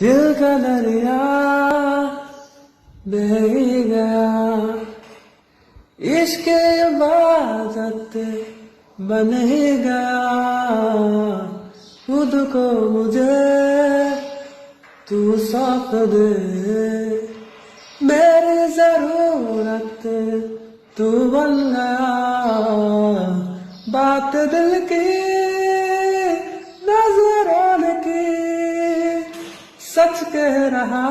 दिल का दरिया बह गया। इसके इबादत बन ही गया। खुद को मुझे तू सौंप दे। मेरी ज़रूरत तू बन गया। बात दिल की नज़रों कह रहा,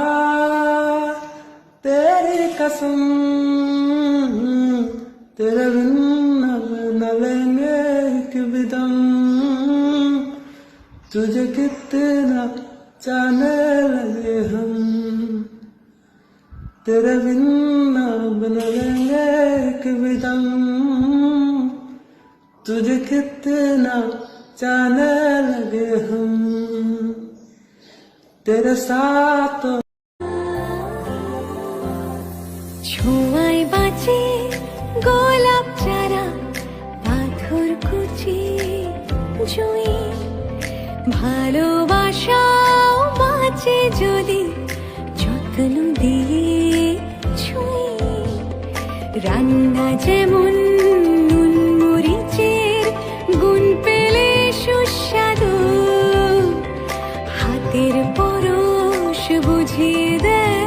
तेरी कसम तेरे बिन न लेंगे एक भी दम तुझे कितना जाने लगे हम। तेरे बिन न लेंगे एक भी दम तुझे कितना जाने लगे हम। तेरे साथ तो ছোঁয়ায় বাঁচে গোলাপ চারা পাথর কুচি জুই ভালোবাসাও বাঁচে যদি যত্ন দিয়ে ছুঁই রান্না যেমন 不及的